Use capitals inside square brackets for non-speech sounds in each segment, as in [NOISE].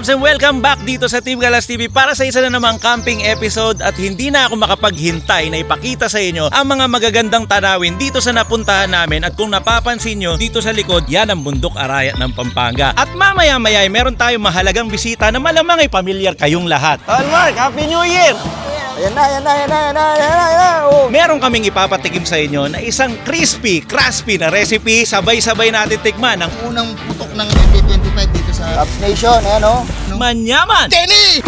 Kabs and welcome back dito sa Team Galas TV para sa isa na namang camping episode at hindi na ako makapaghintay na ipakita sa inyo ang mga magagandang tanawin dito sa napuntahan namin at kung napapansin nyo dito sa likod yan ang bundok arayat ng Pampanga. At mamaya maya meron tayong mahalagang bisita na malamang ay pamilyar kayong lahat. Tol Mark, Happy New Year! Ayan na, ayan na, ayan na, ayan na, ayan na, ayan na. Oh. Meron kaming ipapatikim sa inyo na isang crispy, crispy na recipe sabay-sabay natin tikman ng unang putok ng 2025 dito sa Cubs Nation, ayan o. manyaman! Jenny!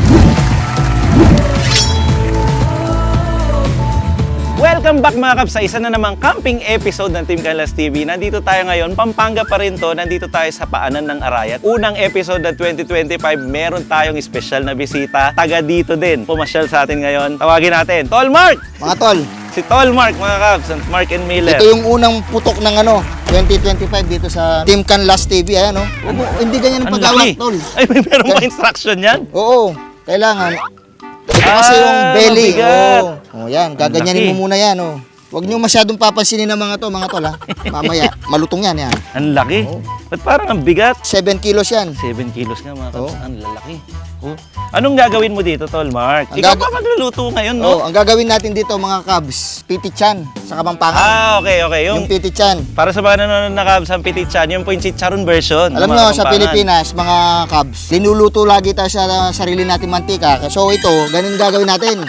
Welcome back mga kaps sa isa na namang camping episode ng Team Kalas TV. Nandito tayo ngayon, Pampanga pa rin to. Nandito tayo sa paanan ng Arayat. Unang episode ng 2025, meron tayong special na bisita. Taga dito din. Pumasyal sa atin ngayon. Tawagin natin, Tol Mark! Mga tol, Si Tol Mark mga kaps, Mark and Miller. ito yung unang putok ng ano, 2025 dito sa Team Can Last TV. Ayan, no? Ano? Oh, hindi ganyan ang laki. tol. Ay, may meron pa instruction yan? Oo, kailangan. Ito Ah, kasi yung belly. mabigat. Oo. Oh, yan, gaganyanin mo muna yan, oh. Huwag niyo masyadong papansinin ng mga to, mga tol, ha? [LAUGHS] Mamaya, malutong yan, yan. Ang laki. Oo. Ba't parang ang bigat? 7 kilos yan. 7 kilos nga mga. Oo. Ang lalaki. Oh. Anong gagawin mo dito, Tol Mark? Ang Ikaw pa magluluto ngayon, Oh, no? ang gagawin natin dito, mga Cubs, pitichan sa Kapampangan. Ah, okay, okay. Yung, Yung pitichan. para sa mga nanonood na Cubs, ang pitichan, yung po yung chicharon version. Alam nyo, sa. Pilipinas, mga Cubs, linuluto lagi tayo sa sarili natin mantika. So ito, ganun gagawin natin.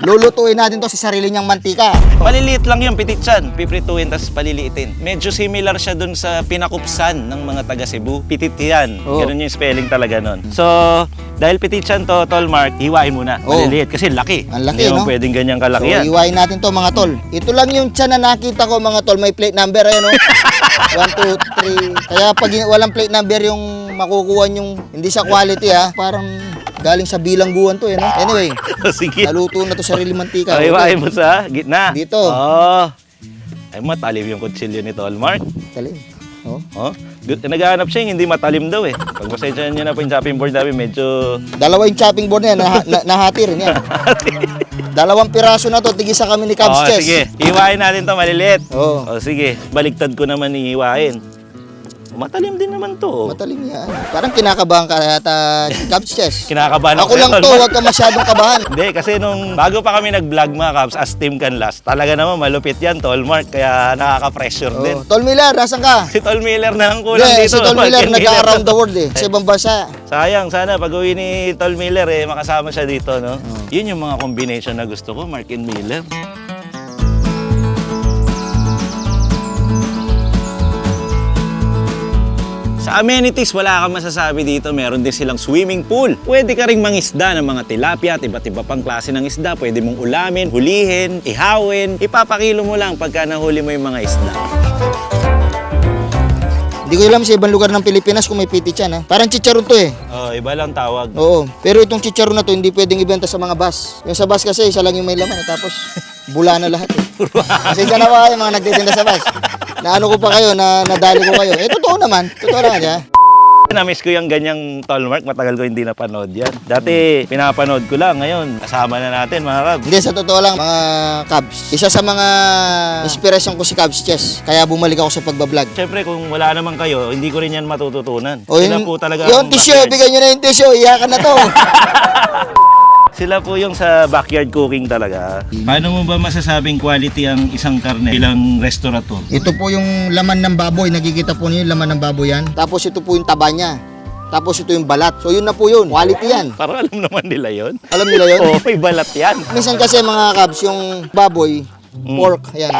Lulutuin natin to sa sarili niyang mantika. Paliliit lang yung pitichan. Piprituin, tapos paliliitin. Medyo similar siya dun sa pinakupsan ng mga taga Cebu. Pititian. Oo. Ganun yung spelling talaga nun. So, dahil pitichan to, Tol Mark, hiwain mo na. Oo. Maliliit. Kasi laki. Ang laki, Hindi mo no? pwedeng ganyang kalaki So, yan. iwain natin to mga tol. Ito lang yung tiyan na nakita ko mga tol. May plate number, ayun o. 1, 2, 3. Kaya pag walang plate number yung makukuha yung hindi sa quality ha. Parang galing sa bilangguan to eh. No? Anyway, [LAUGHS] Sige. naluto na to sa mantika. Okay, hiwain mo sa gitna. Dito. Oo. Ay, matalim yung kutsilyo ni Tol Mark. Talim. Oh. Oh. Naghahanap siya yung hindi matalim daw eh. Pag pasensyahan niyo na po yung chopping board namin, medyo... Dalawa yung chopping board na yan, nah- na- nahati rin yan. [LAUGHS] Dalawang piraso na to, tigisa kami ni Cubs oh, Chess. sige. Hiwain natin to maliliit. Oo. Oh, sige. Baligtad ko naman ihiwain. Matalim din naman to. oh. Matalim yan. Parang kinakabahan ka yata, Cubs Chess. Kinakabahan Ako sa'yo, lang to, Mark. huwag ka masyadong kabahan. Hindi, kasi nung bago pa kami nag-vlog mga Cubs as Team Canlas, talaga naman malupit yan, Tol Mark, kaya nakaka-pressure din. Oh. Tol Miller, nasan ka? Si Tol Miller na lang kulang Hindi, dito. si Tol Mark Miller [LAUGHS] and nag-around the world eh. Sa ibang bansa. Sayang, sana pag uwi ni Tol Miller eh, makasama siya dito, no? Oh. Yun yung mga combination na gusto ko, Mark and Miller. Sa amenities, wala kang masasabi dito. Meron din silang swimming pool. Pwede ka ring mangisda ng mga tilapia at iba't iba pang klase ng isda. Pwede mong ulamin, hulihin, ihawin. Ipapakilo mo lang pagka nahuli mo yung mga isda. Hindi ko alam sa ibang lugar ng Pilipinas kung may pitichan ha. Parang chicharon to eh. Oh, iba lang tawag. Oo. Pero itong chicharon na to, hindi pwedeng ibenta sa mga bus. Yung sa bus kasi, isa lang yung may laman eh. Tapos, bula na lahat eh. [LAUGHS] Kasi ba kayo mga nagtitinda sa bus? Naano ko pa kayo, na nadali ko kayo. Eh, totoo naman. Totoo naman ha. Na-miss ko yung ganyang tall mark. Matagal ko hindi napanood yan. Dati, pinapanood ko lang. Ngayon, kasama na natin mga kab. Hindi, sa totoo lang, mga Cubs. Isa sa mga inspiration ko si Cubs Chess. Kaya bumalik ako sa pagbablog. Siyempre, kung wala naman kayo, hindi ko rin yan matututunan. O Sila po talaga yung ang backyard. bigyan nyo na yung tissue, iyakan na to. [LAUGHS] Sila po yung sa backyard cooking talaga. Paano mo ba masasabing quality ang isang karne bilang restaurator? ito po yung laman ng baboy, nakikita po niyo yung laman ng baboy yan. Tapos ito po yung taba niya. Tapos ito yung balat. So yun na po yun, quality yan. Parang alam naman nila yon. Alam nila yun? Oo, may balat yan. Minsan kasi mga Cubs, yung baboy, pork, ayan.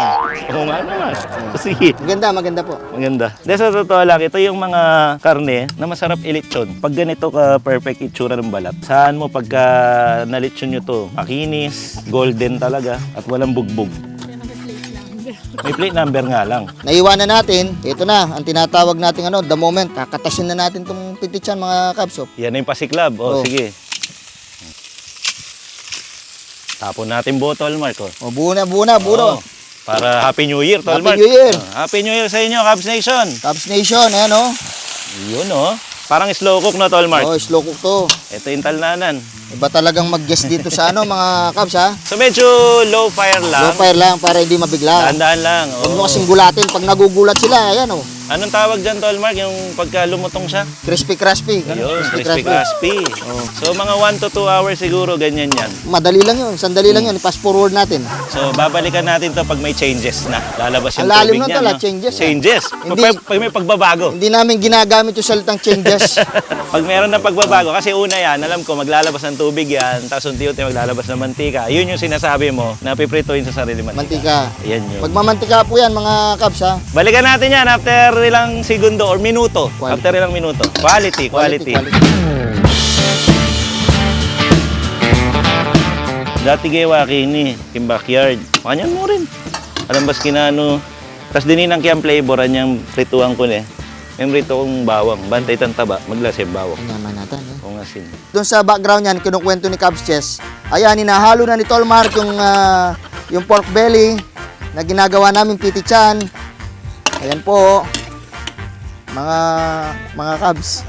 Oo nga naman. Sige. Maganda, maganda po. Maganda. De sa totoo lang, ito yung mga karne na masarap ilitsyon. Pag ganito ka perfect itsura ng balat, saan mo pagka nalitsyon nyo to, makinis, golden talaga, at walang bugbog. May plate number nga lang. Naiwanan natin, ito na, ang tinatawag natin ano, the moment, kakatasin na natin itong pitichan mga Cubs. Oh. Yan na yung pasiklab. O, Oh. sige. Tapon natin buo, Tol Mark. Oh. O, buo na, buo na, buo. Oo. Para Happy New Year, Tol Happy Mark. New Year. Oh, Happy New Year sa inyo, Cubs Nation. Cubs Nation, ayan oh. Yun, oh. Parang slow cook na, Tol Mark. Oh, slow cook to. Ito yung talnanan. Iba talagang mag-guest dito sa ano, mga Cubs ha. So, medyo low fire lang. Low fire lang para hindi mabigla. Dahan-dahan lang. Huwag oo. mo kasing gulatin. Pag nagugulat sila, ayan oh. Anong tawag dyan, Tol Mark? Yung pagka lumutong siya? Crispy crispy. Yun, crispy crispy. So mga 1 to 2 hours siguro, ganyan yan. Madali lang yun. Sandali lang yun. I-fast forward natin. So babalikan natin to pag may changes na. Lalabas yung Ang lalim tubig niya. Tol, no? ah, changes, ah. Changes. Hindi- Pag, pag may pagbabago. Hindi namin ginagamit yung salitang changes. [LAUGHS] pag meron na pagbabago, kasi una yan, alam ko, maglalabas ng tubig yan, tapos unti-unti maglalabas ng mantika. Yun yung sinasabi mo na piprituin sa sarili mantika. Mantika. Yan yun. Magmamantika po yan mga kabs ha. Balikan natin yan after ilang segundo or minuto. Quality. After ilang minuto. Quality, quality. Dati gawa kini, yung backyard. Kanyan mo rin. Alam bas kinano. Tapos dininang kiyang flavor, anyang prituang ko ni. Yung rito kong bawang. Bantay tan taba. Maglas yung bawang. Yaman natin. Asin. Doon sa background yan, kinukwento ni Cubs Chess. Ayan, hinahalo na ni Tolmark yung, ah, yung pork belly na ginagawa namin pitichan. Ayan po. Mga mga Cubs.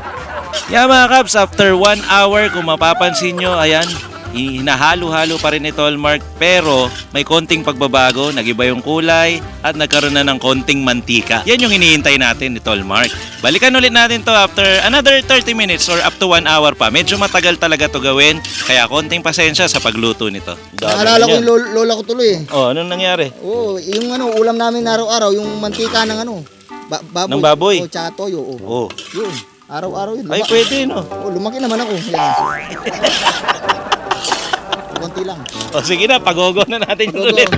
Yeah mga Kabs, after one hour, kung mapapansin nyo, ayan, hinahalo-halo pa rin ito, Mark. Pero may konting pagbabago, nagiba yung kulay, at nagkaroon na ng konting mantika. Yan yung hinihintay natin ni Mark. Balikan ulit natin to after another 30 minutes or up to 1 hour pa. Medyo matagal talaga to gawin, kaya konting pasensya sa pagluto nito. Naalala ko yung lol- lola ko tuloy eh. Oh, anong nangyari? Oo, yung ano, ulam namin na araw-araw, yung mantika ng ano, ba- baboy. Ng baboy? O, tsaka toyo. Oo. Oh, Yun, araw-araw yun. ay Luma- pwede no. Oh, lumaki naman ako. Yan. [LAUGHS] Konti lang. O sige na, pagogo na natin yun ulit.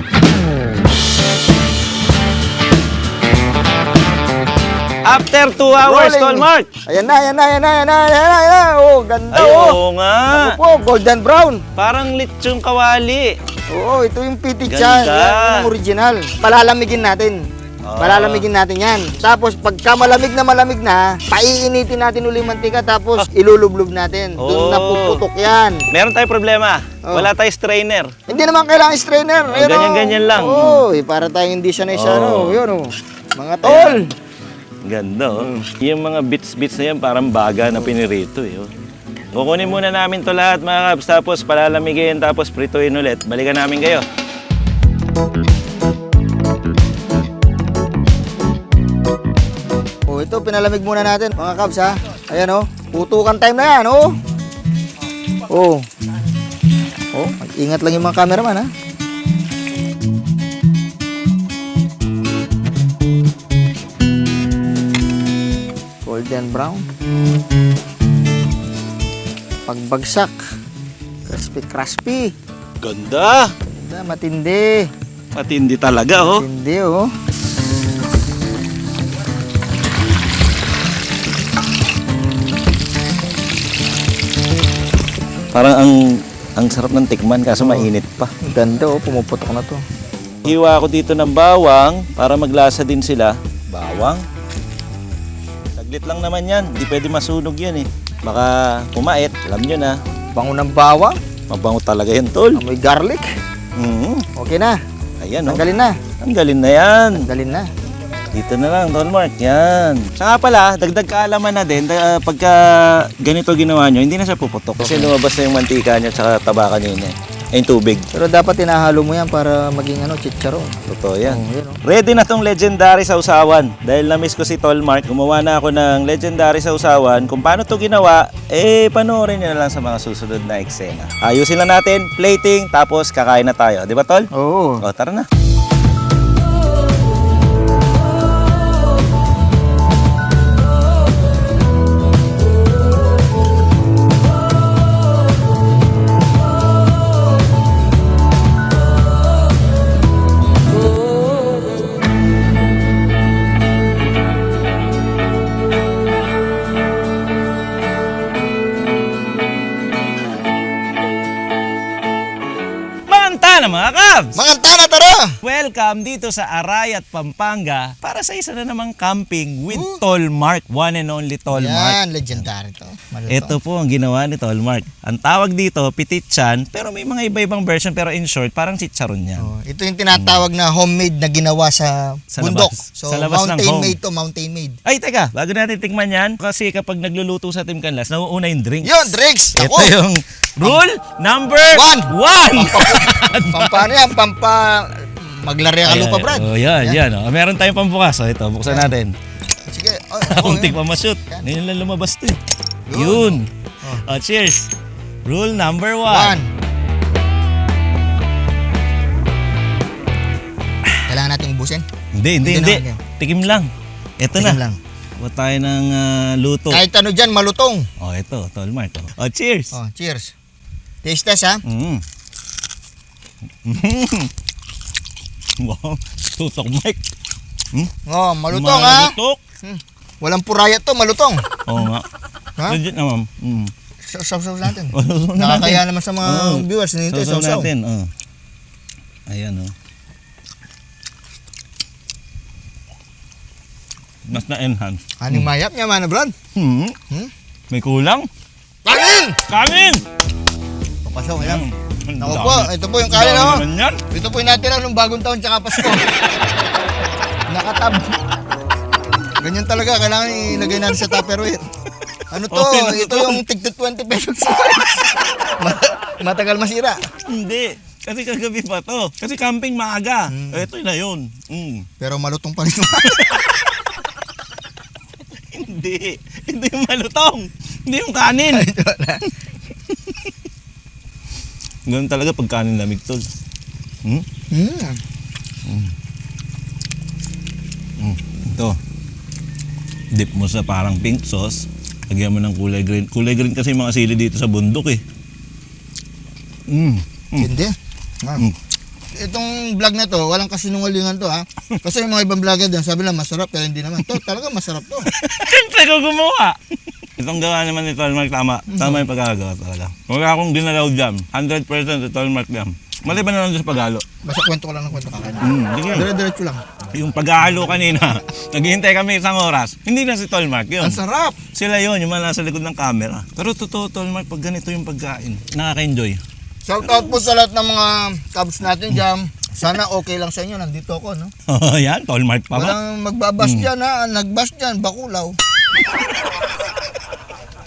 After 2 hours, Rolling. Mark. Ayan na, ayan na, ayan na, ayan na, ayan na, ayan na. Oh, ganda Ay, oh. oo nga. Ako po, golden brown. Parang lechong kawali. Oo, ito yung pitichan. Ganda. Yan, yung original. Palalamigin natin. Ah. Palalamigin natin yan. Tapos pagka malamig na malamig na, paiinitin natin uli mantika tapos ilulublob natin. Ah. Oh. Doon napuputok yan. Meron tayong problema. Oh. Wala tayong strainer. Hindi naman kailangan strainer. Oh, ganyan-ganyan lang. Oo, eh, para tayong hindi sanay sa Oh. ano. Yun oh. Mga tol. Ganda, oh. Yung mga bits-bits na yan, parang baga na pinirito, eh. oh. Kukunin muna namin to lahat, mga kabs, tapos palalamigin, tapos prituin ulit. Balikan namin kayo. Ito pinalamig muna natin mga kabs ha. Ayan oh. Putukan time na yan oh. Oh. Oh, ingat lang yung mga cameraman ha. Golden brown. Pagbagsak. Crispy crispy. Ganda! Ganda, matindi. Matindi talaga, oh. Matindi oh. Parang ang ang sarap ng tikman kaso mainit pa. Ganda oh, pumuputok na to. Hiwa ako dito ng bawang para maglasa din sila. Bawang? Saglit lang naman yan. Hindi pwede masunog yan eh. Baka pumait. Alam nyo na. Bango ng bawang, Mabango talaga yan, tol. amoy garlic. Mhm. Okay na. Ayan, oh. Tanggalin na. Tanggalin na yan. Tanggalin na. Dito na lang, Don Mark. Yan. Saka pala, dagdag kaalaman na din, da- pagka ganito ginawa nyo, hindi na siya puputok. Kasi lumabas na yung mantika nyo tsaka taba kanina. eh. Ay, yung tubig. Pero dapat tinahalo mo yan para maging ano, chicharon. Totoo yan. Oh, yun, oh. Ready na tong legendary sa usawan. Dahil na-miss ko si Tol Mark, gumawa na ako ng legendary sa usawan. Kung paano to ginawa, eh panoorin nyo na lang sa mga susunod na eksena. Ayusin lang natin, plating, tapos kakain na tayo. Di ba Tol? Oo. O, tara na. Mga tana, tara! Welcome dito sa Arayat, Pampanga para sa isa na namang camping with Tol Mark. One and only Tol Mark. Yan, legendary to. Maluto. Ito po ang ginawa ni Tol Mark. Ang tawag dito, pitichan, pero may mga iba-ibang version pero in short, parang chicharon yan. Oh, ito yung tinatawag na homemade na ginawa sa, Sa bundok. labas. So, Sa labas ng mountain home. made to, mountain made. Ay, teka, bago natin tikman yan, kasi kapag nagluluto sa Team Canlas, nauuna yung drinks. Yun, drinks! Ito Ako! yung rule number One. one. Pampano yan, pampa... [LAUGHS] Maglarya ka lupa, Brad. Oh, yan, yan. Oh. Meron tayong pambukas. Oh, ito, buksan natin. Sige, Ay, oo, Kuntik pa ma-shoot. Ngayon lang lumabas to eh. Yun. Oh, cheers. Rule number one. One. Kailangan natin ubusin? Hindi, hindi, Hindi hindi. Tikim lang. Ito Tingnan na. lang. Huwag tayo ng ah, luto. Kahit ano dyan, malutong. Oh, ito. Tolmark. Oh, oh cheers. Oh, cheers. Taste test ha. Mm. [LAUGHS] [LAUGHS] wow. Tutok Mike. Oh, malutong ha. Malutok. Walang puraya to, malutong. Oo nga. Ha? Legit naman. Mm. Natin. [LAUGHS] Sausaw na Nakakaya natin. naman sa mga Oo. viewers. Nito, Sausaw natin. Oh. Ayan oh. Mas na-enhance. Aning mayap niya, mana brad? Hmm. Hmm? May kulang? Kanin! Kanin! Papasok, ayan. Ang Ako po, ito po yung kanin, oh. yan. Ito po yung natira nung bagong taon tsaka Pasko. [LAUGHS] Nakatab. Ganyan talaga, kailangan ilagay natin sa Tupperware. Ano to? Okay na to. ito yung tig 20 pesos. [LAUGHS] Ma- Matagal masira. Hindi. Kasi kagabi pa to. Kasi camping maaga. Hmm. Ito na yun. Mm. Pero malutong pa rin. [LAUGHS] Hindi. Hindi yung malutong. Hindi yung kanin. Ganun talaga pag kanin lamig tol. Hmm? Hmm. Mm. Ito. Dip mo sa parang pink sauce. Lagyan mo ng kulay green. Kulay green kasi yung mga sili dito sa bundok eh. Mm. Mm. Hindi. Ah. Mm. Itong vlog na to, walang kasinungalingan to ha. Kasi yung mga ibang vlogger din, sabi lang masarap, kaya hindi naman. To, talaga masarap to. [LAUGHS] Siyempre ko gumawa. Itong gawa naman ni Tolmark, tama. Tama yung pagkagawa talaga. Wala akong ginalaw jam. 100% si Tolmark jam. Maliban na lang doon sa paghalo. Basta kwento ko lang ng kwento kakain. Mm, sige. Dire-diretso lang. Yung paghalo kanina, [LAUGHS] naghihintay kami isang oras. Hindi na si Tolmark yun. Ang sarap! Sila yun, yung mga nasa likod ng camera. Pero totoo, Tolmark, pag ganito yung pagkain, nakaka-enjoy. Shout out po sa lahat ng mga Cubs natin dyan. Sana okay lang sa inyo. Nandito ako, no? Oh, [LAUGHS] yan, Tolmark pa ba? Walang magbabas dyan, ha? Nagbas dyan, bakulaw. [LAUGHS]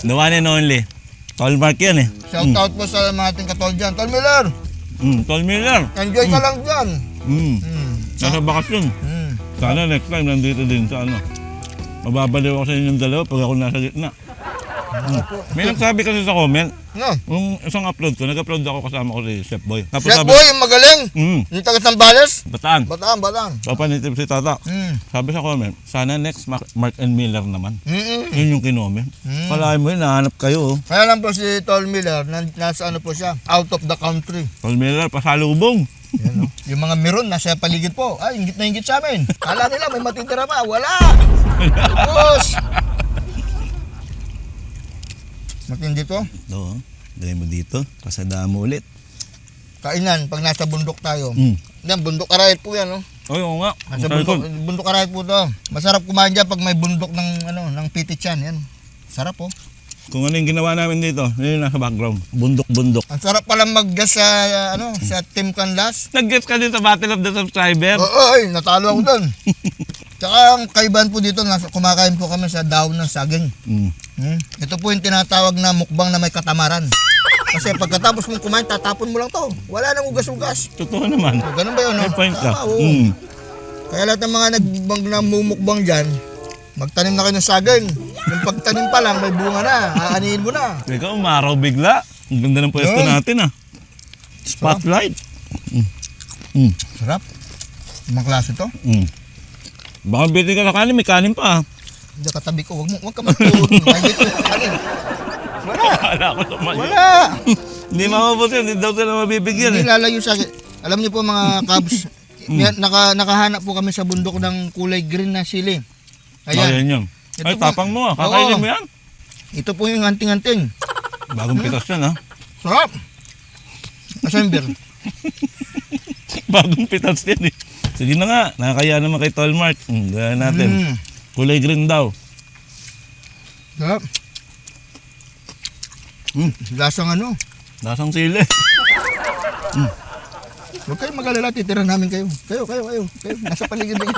The one and only. Tolmark yan eh. Shout out po sa mga ating katol dyan. Tol Miller, Mm, Tol Miller. enjoy ka lang dyan. Mm. Hmm. Nasa bakasyon. Hmm. Sana next time nandito din sa ano. Mababaliw ako sa inyong dalawa pag ako nasa gitna. Mm. May nagsabi kasi sa comment, No. yung isang upload ko, nag-upload ako kasama ko si Chef Boy. Tapos Chef sabi, Boy, yung magaling. mm, Yung taga Sambales. bataan. Bataan, bataan. Papanitip si Tata. Hmm. Sabi sa comment, sana next Mark, Mark and Miller naman. Mm-mm. Yun yung kinoment. Mm. Kalahin mo yun, nahanap kayo. oh. Kaya lang po si Tol Miller, nan- nasa ano po siya, out of the country. Tol Miller, pasalubong. Yan, no? [LAUGHS] yung mga meron nasa paligid po. Ay, ingit na ingit sa amin. Kala nila may matitira pa. Wala! [LAUGHS] Boss! Matindi to. Ito, oh. Dali mo dito. Pasada mo ulit. Kainan, pag nasa bundok tayo. Mm. Yan, bundok arayat po yan, no? Ay, oo nga. Nasa Sa bundok, bundok arayat po to. Masarap kumain dyan pag may bundok ng, ano, ng pitichan. Yan. Sarap, oh. Kung ano yung ginawa namin dito, yun yung nasa background. Bundok-bundok. Ang sarap pala mag-gas sa, ano, sa Team Canlas. Nag-guess ka din sa Battle of the Subscriber. Oo, ay, natalo ako doon. [LAUGHS] Tsaka ang kaibahan po dito, nasa, kumakain po kami sa daon ng saging. Mm. Hmm? Ito po yung tinatawag na mukbang na may katamaran. Kasi pagkatapos mong kumain, tatapon mo lang to. Wala nang ugas-ugas. Totoo naman. So, ganun ba yun? No? May point ka. Oo. Mm. Kaya lahat ng mga nagbang na mumukbang dyan, magtanim na kayo ng saging. Yung pagtanim pa lang, may bunga na. Aanihin mo na. Teka, umaraw bigla. Ang ganda ng pwesto Yun. natin ah. Spotlight. Mm. Mm. Sarap. Mga klase to. Mm. Baka biti ka na kanin, may kanin pa ah. Hindi katabi ko. Huwag mo, huwag ka magtuon. [LAUGHS] Kanin. Wala. Wala ko tumayo. Wala. Hindi mamabuti, hindi daw sila mabibigyan Hindi eh. lalayo sa akin. Alam niyo po mga [LAUGHS] Cubs, may- naka, nakahanap po kami sa bundok ng kulay green na sili. Ayan. Ayan. Yun. Ay, po. tapang mo ah. Kakainin mo yan. Ito po yung anting-anting. Bagong pitas yan ah. Sarap. Assember. [LAUGHS] Bagong pitas yan eh. Sige na nga, nakakaya naman kay Tolmark. Mm, gaya natin. Mm. Kulay green daw. Sarap. Mm. Lasang ano. Lasang sili. Huwag kayong mag-alala, titira namin kayo. Kayo, kayo, kayo. kayo. Nasa paligid din.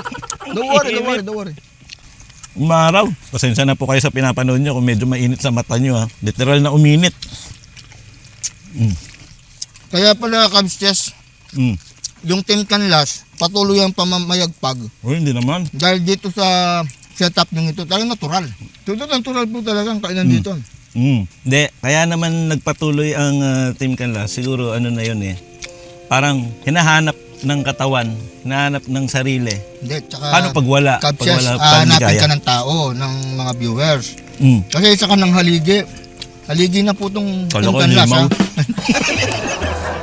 Don't worry, don't worry, don't worry. Umaraw. Pasensya na po kayo sa pinapanood nyo kung medyo mainit sa mata nyo ha. Literal na uminit. Mm. Kaya pala, Cubs Chess, Mm. Yung Team Canlas, patuloy ang pamamayagpag. Oh, hindi naman. Dahil dito sa setup nyo ito. Talagang natural. Ito natural po talaga ang kainan dito. Mm. Hindi, kaya naman nagpatuloy ang ah, Team Canlas. Siguro ano na yun eh. Parang hinahanap ng katawan, hinahanap ng sarili. Hindi, tsaka... Paano pag wala? Pag Kapsas, wala ah, hanapin ka ng tao, ng mga viewers. Mm. Kasi isa ka ng haligi. Haligi na po itong Kala ko kanlas, limaw. ha?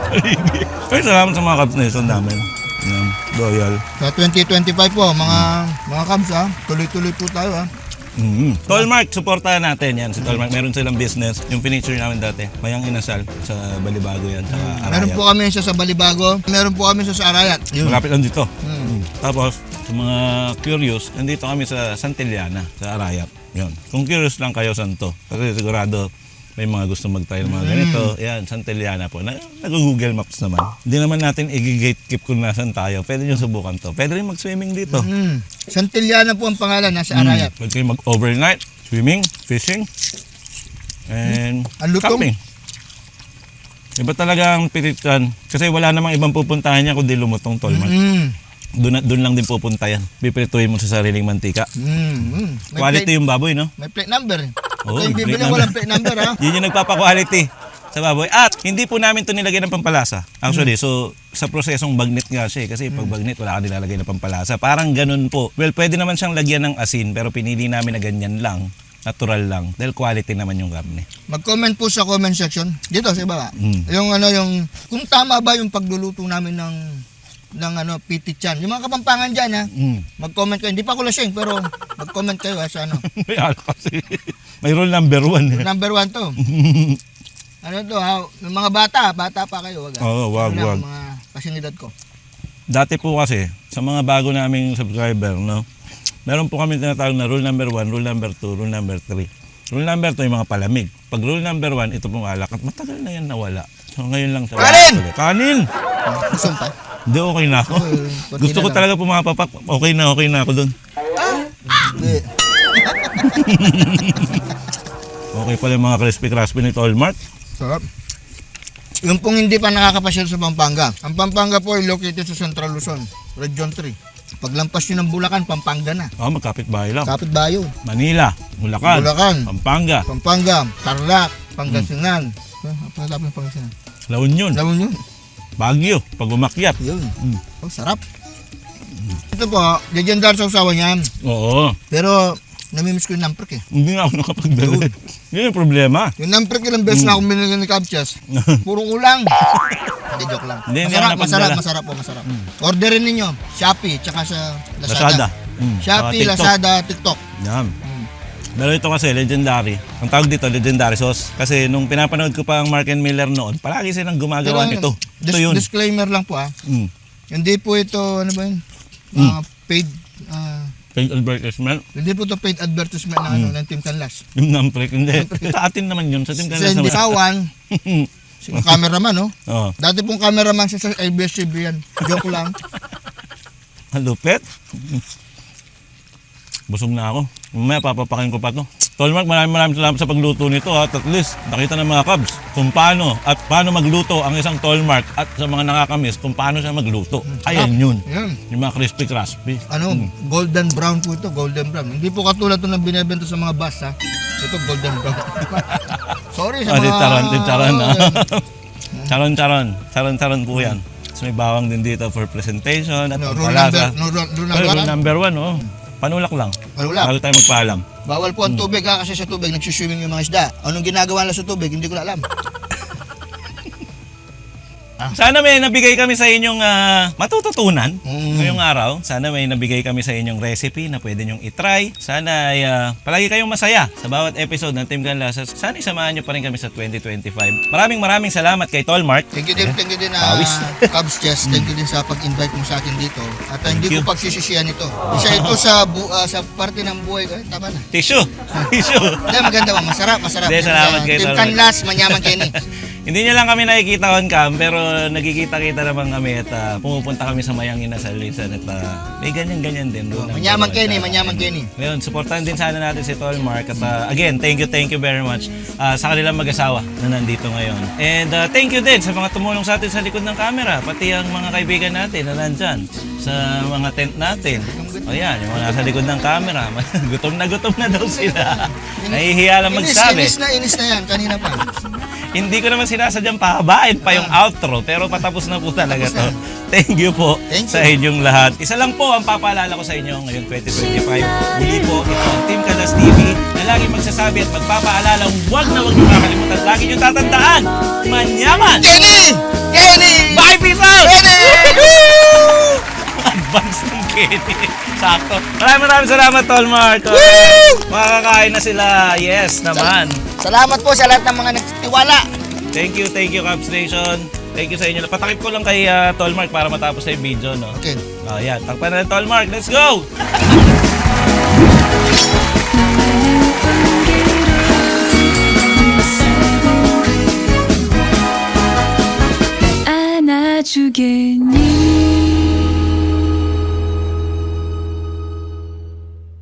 [LAUGHS] [LAUGHS] Ay, salamat sa mga Cubs Nation namin. Yan, loyal. Sa 2025 po, mga mga Cubs ha, tuloy-tuloy po tayo ha. Mm-hmm. Tolmark, supportahan natin yan. Si Tolmark, meron silang business. Yung feature namin dati, Mayang Inasal sa Balibago yan, sa Arayat. Meron po kami isa sa Balibago, meron po kami isa sa Arayat. Yun. Malapit lang dito. Hmm. Tapos, sa mga curious, nandito kami sa Santillana, sa Arayat. Yun. Kung curious lang kayo, saan to? Kasi sigurado, may mga gusto mag-try ng mga ganito. Yan, Santillana po. Na, Nag-Google Maps naman. Hindi naman natin i-gatekeep kung nasan tayo. Pwede nyo subukan to. Pwede rin mag-swimming dito. Hmm. Santillana po ang pangalan, nasa Arayat. Pwede kayo mag-overnight, swimming, fishing, and Ang lutong. camping. Iba talaga ang piritan. Kasi wala namang ibang pupuntahan niya kundi lumutong tolman. Hmm. Doon, doon lang din pupunta yan. Pipirituin mo sa sariling mantika. Hmm. May Quality plate, yung baboy, no? may plate number. Kung may bibili, number. walang plate number ha. [LAUGHS] Yun yung nagpapa-quality sa baboy. At hindi po namin ito nilagay ng pampalasa. Actually, so sa prosesong bagnet nga siya eh. Kasi pag bagnet, wala ka nilalagay ng pampalasa. Parang ganun po. Well, pwede naman siyang lagyan ng asin pero pinili namin na ganyan lang. Natural lang. Dahil quality naman yung karne. Mag-comment po sa comment section. Dito sa ibaba. Mm. Yung ano yung kung tama ba yung pagluluto namin ng ng ano pitichan. Yung mga kapampangan diyan ha. Mm. Mag-comment kayo. Hindi pa ako lasing pero mag-comment kayo ha, sa ano. [LAUGHS] May ala kasi. May rule number one. eh. Number one to. [LAUGHS] Ano to ha? Yung mga bata, bata pa kayo. Wag, ha? Oo, wag, Ano na, wag. Mga kasinidad ko. Dati po kasi, sa mga bago naming subscriber, no, meron po kami tinatawag na rule number 1, rule number 2, rule number 3. Rule number 2 yung mga palamig. Pag rule number 1, ito pong alak. At matagal na yan nawala. So ngayon lang sa Kanin! Kanin! Gusto mo pa? Hindi, okay na ako. Gusto na ko lang. talaga pumapapak. Okay na, okay na ako doon. Hindi. [LAUGHS] Okay pala yung mga crispy crispy ni Tolmart. Sarap. Yung pong hindi pa nakakapasyal sa Pampanga. Ang Pampanga po ay located sa Central Luzon, Region 3. Paglampas nyo ng Bulacan, Pampanga na. Oh, magkapit bahay lang. Kapit bayo. Manila, Bulacan, Bulacan. Pampanga, Pampanga, Tarlac, Pangasinan. Hmm. Apa yung Pangasinan? La Union, Lawon yun. Baguio, pag umakyat. Yun. Mm. Oh, sarap. Ito po, legendary sa usawa niyan. Oo. Pero, namimiss ko yung namprek eh. Hindi nga ako nakapagdala. Yun yung problema. Yung namprek ilang beses na akong binili ni Captchas. [LAUGHS] Puro ulang. Hindi, joke lang. Hindi, hindi masarap, ako masarap, napagdala. masarap po, masarap. Orderin ninyo, Shopee, tsaka sa Lazada. Lazada. Mm, Shopee, saka TikTok. Lazada, TikTok. Yan. Pero ito kasi, legendary. Ang tawag dito, legendary sauce. Kasi nung pinapanood ko pa ang Mark and Miller noon, palagi silang gumagawa nito. Ito dis- yun. disclaimer lang po ah. Mm. Hindi po ito, ano ba yun? Mm. Ah, paid, ah, Paid advertisement. hindi po ito paid advertisement ng, ano, Mm. ng Team Canlas. Yung namprik. Hindi. Sa atin naman yun. Sa Team Sa Canlas naman. sawan, [LAUGHS] si cameraman, no? Oo. Dati pong cameraman siya sa ABS-CBN. Joke lang. [LAUGHS] Ang lupit. Busog na ako. Mamaya papapakin ko pa to. Tolmark, maraming maraming salamat sa pagluto nito at at least nakita ng mga Cubs kung paano at paano magluto ang isang Tolmark at sa mga nakakamiss kung paano siya magluto. Ayan yun. Yan. Yung mga crispy crispy. Ano, golden brown po ito, golden brown. Hindi po katulad ito ng binebenta sa mga bus, ha? Ito, golden brown. [LAUGHS] Sorry sa Ah, mga... charon, [LAUGHS] charon na. Charon, charon. Charon, charon po yan. So may bawang din dito for presentation at Ano, rule number, pagpalasa. no, rule, rule Well, number, rule number one, oh. Panulak lang. Panulak. Bago tayo magpaalam. Bawal po ang tubig ha, kasi sa tubig nagsuswimming yung mga isda. Anong ginagawa nila sa tubig, hindi ko na alam. [LAUGHS] Sana may nabigay kami sa inyong ah, matututunan Mm. ngayong araw. Sana may nabigay kami sa inyong recipe na pwede nyong itry. Sana ay ah, palagi kayong masaya sa bawat episode ng Team Ganlasas. Sana isamahan nyo pa rin kami sa 2025. Maraming maraming salamat kay Tolmark. Thank you din, thank you din na Pawis. [LAUGHS] Cubs Chess. Thank you din sa pag-invite mo sa akin dito. At uh, hindi you. ko pagsisisihan ito. Isa ito sa bu- ah, sa parte ng buhay ko. Eh, tama na. Tissue! [LAUGHS] Tissue! Hindi, maganda ba? Masarap, masarap. Hindi, salamat kayo, Team salamat. Canlas, manyaman Kenny. [LAUGHS] Hindi niya lang kami nakikita on cam pero nagkikita-kita naman kami at ah, pumupunta kami sa Mayang Inasalisan at ah, may ganyan-ganyan din. doon. Manyaman Kenny, manyaman Kenny. Ngayon, supportan din sana natin si Tol Mark. At ah, again, thank you, thank you very much ah, sa kanilang mag-asawa na nandito ngayon. And ah, thank you din sa mga tumulong sa atin sa likod ng camera, pati ang mga kaibigan natin na nandyan sa mga tent natin. O yan, yung mga nasa likod ng camera. [LAUGHS] gutom na gutom na daw sila. Nahihiya lang Inis, magsabi. inis na, inis na yan. Kanina pa. [LAUGHS] Hindi ko naman sinasadyang pahabain pa yung outro, pero patapos na po talaga to. [LAUGHS] Thank you po Thank sa inyong lahat. Isa lang po ang papaalala ko sa inyo ngayon 2025. Muli po ito ang Team Kalas TV na lagi magsasabi at magpapaalala huwag na huwag niyo makalimutan. Lagi niyo tatandaan, manyaman! Kenny! Kenny! Bye, peace out! Advance Kenny. [LAUGHS] Sakto. Maraming maraming salamat, Tolmar. Tol. Makakakain na sila. Yes naman. Salamat po sa lahat ng mga nagtiwala. Thank you, thank you, Cubs Nation. Thank you sa inyo. Patakip ko lang kay uh, Tolmark para matapos na yung video, no? Okay. Oh, yan. Takpan na ng Tolmark. Let's go! 안아주겠니